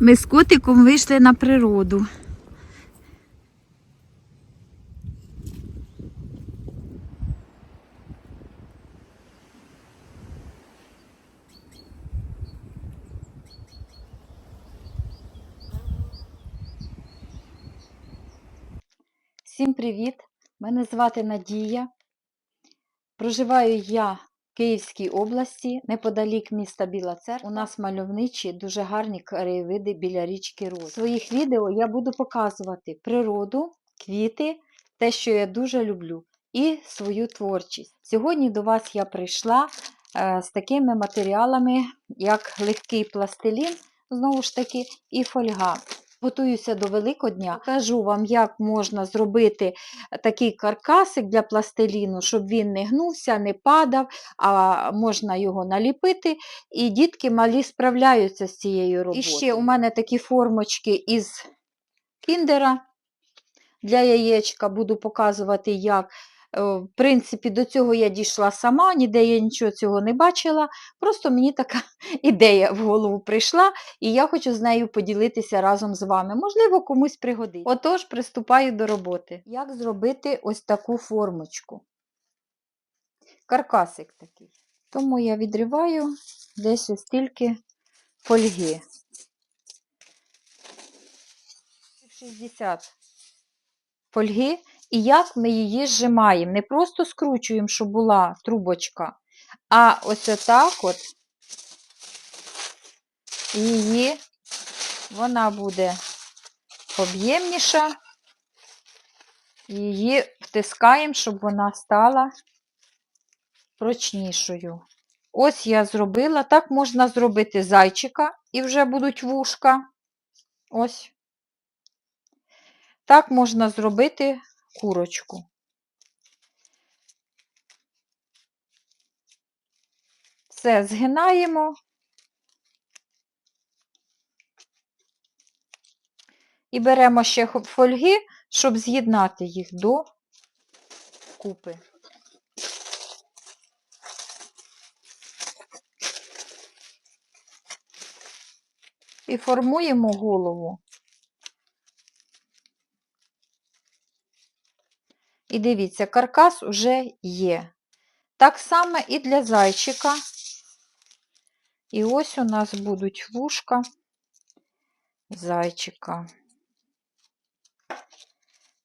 Ми з котиком вийшли на природу. Всім привіт! Мене звати Надія. Проживаю я Київській області, неподалік міста Біла Церква. У нас мальовничі, дуже гарні краєвиди біля річки Роз. В своїх відео я буду показувати природу, квіти, те, що я дуже люблю, і свою творчість. Сьогодні до вас я прийшла е, з такими матеріалами, як легкий пластилін, знову ж таки, і фольга. Готуюся до Великодня. Покажу вам, як можна зробити такий каркасик для пластиліну, щоб він не гнувся, не падав, а можна його наліпити. І дітки малі справляються з цією роботою. І ще у мене такі формочки із кіндера для яєчка. Буду показувати, як. Е, В принципі, до цього я дійшла сама, ніде я нічого цього не бачила. Просто мені така ідея в голову прийшла, і я хочу з нею поділитися разом з вами. Можливо, комусь пригодиться. Отож, приступаю до роботи. Як зробити ось таку формочку? Каркасик такий. Тому я відриваю десь ось стільки фольги. 60 фольги. І як ми її зжимаємо. Не просто скручуємо, щоб була трубочка, а ось отак от її, вона буде об'ємніша. Її втискаємо, щоб вона стала прочнішою. Ось я зробила. Так можна зробити зайчика, і вже будуть вушка. Ось. Так можна зробити курочку. Все згинаємо. І беремо ще фольги, щоб з'єднати їх до купи. І формуємо голову. І дивіться, каркас уже є. Так само і для зайчика. І ось у нас будуть вушка зайчика.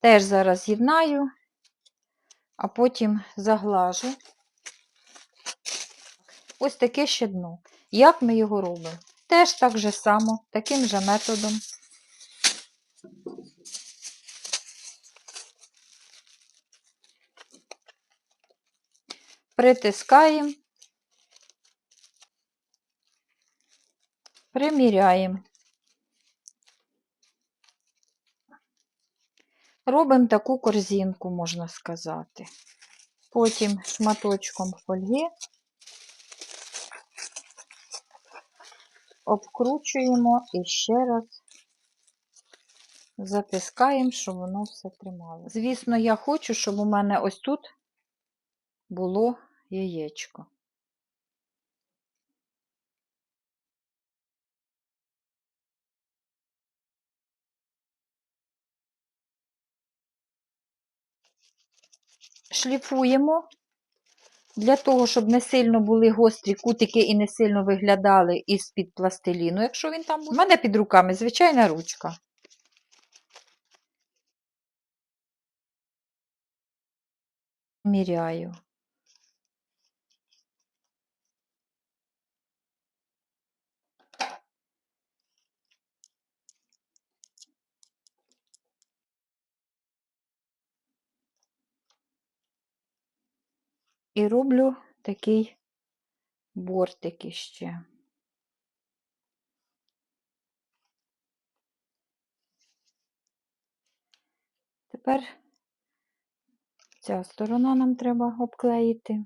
Теж зараз з'єднаю, а потім заглажу. Ось таке ще дно. Як ми його робимо? Теж так же само, таким же методом. Притискаємо, приміряємо. Робимо таку корзинку, можна сказати. Потім шматочком фольги обкручуємо і ще раз затискаємо, щоб воно все тримало. Звісно, я хочу, щоб у мене ось тут було яєчко. Шліфуємо для того, щоб не сильно були гострі кутики і не сильно виглядали із-під пластиліну, якщо він там буде. У мене під руками звичайна ручка. Міряю. І роблю такий бортик іще. Тепер ця сторона нам треба обклеїти.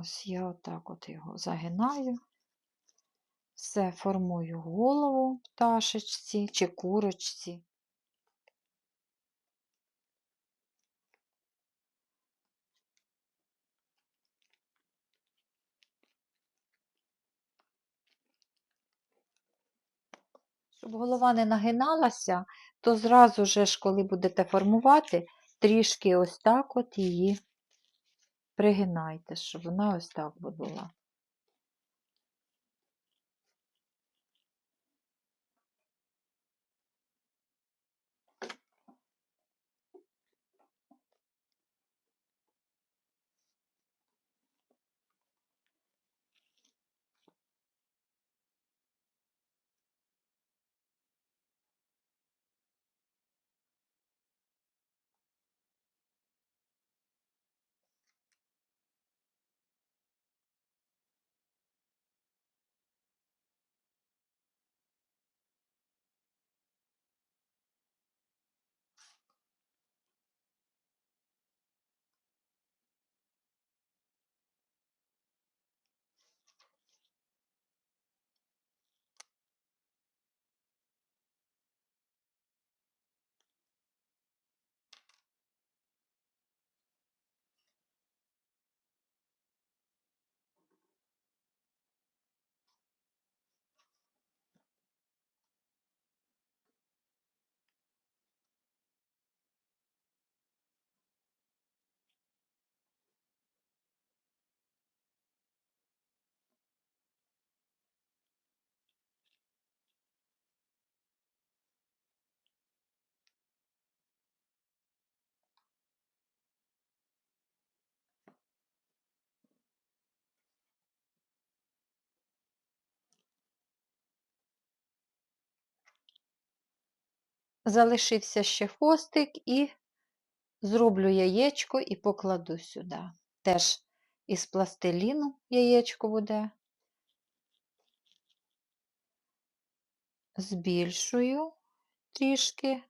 Ось я отак от його загинаю. Все формую голову пташечці чи курочці. Щоб голова не нагиналася, то зразу ж, коли будете формувати, трішки ось так от її пригинайте, щоб вона ось так була. Залишився ще хвостик і зроблю яєчко і покладу сюди. Теж із пластиліну яєчко буде. Збільшую трішки.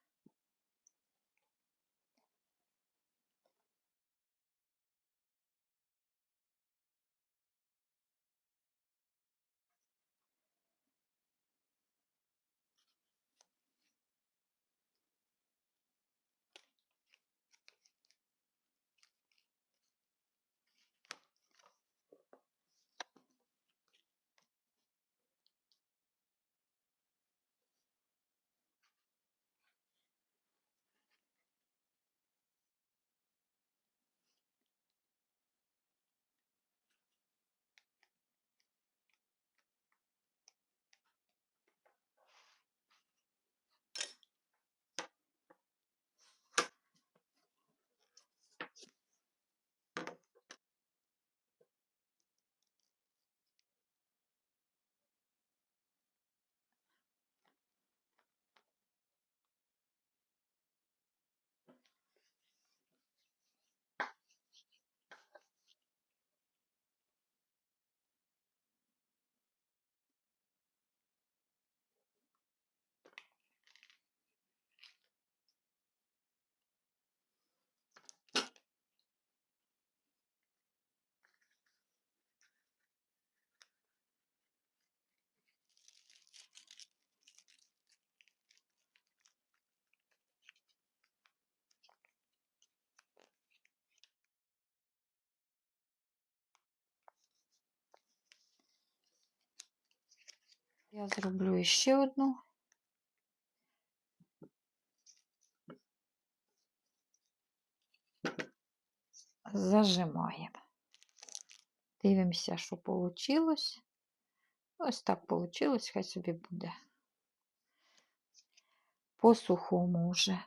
Я зроблю ще одну. Зажимаємо. Дивимося, що вийшло. Ось так вийшло, хай собі буде. По сухому вже.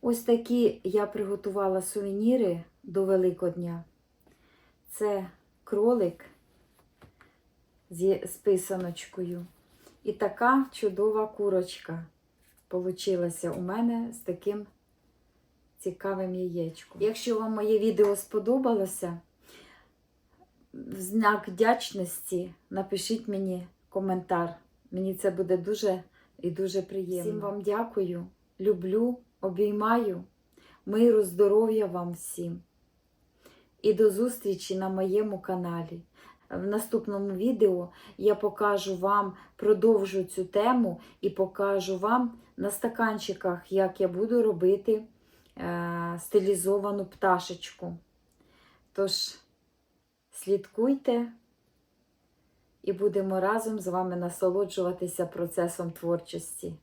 Ось такі я приготувала сувеніри до Великодня. Це кролик з з писаночкою. І така чудова курочка получилася у мене з таким цікавим яєчком. Якщо вам моє відео сподобалося, в знак вдячності напишіть мені коментар. Мені це буде дуже і дуже приємно. Всім вам дякую, люблю, обіймаю, миру, здоров'я вам всім. І до зустрічі на моєму каналі. В наступному відео я покажу вам, продовжу цю тему і покажу вам на стаканчиках, як я буду робити е, стилізовану пташечку. Тож, слідкуйте і будемо разом з вами насолоджуватися процесом творчості.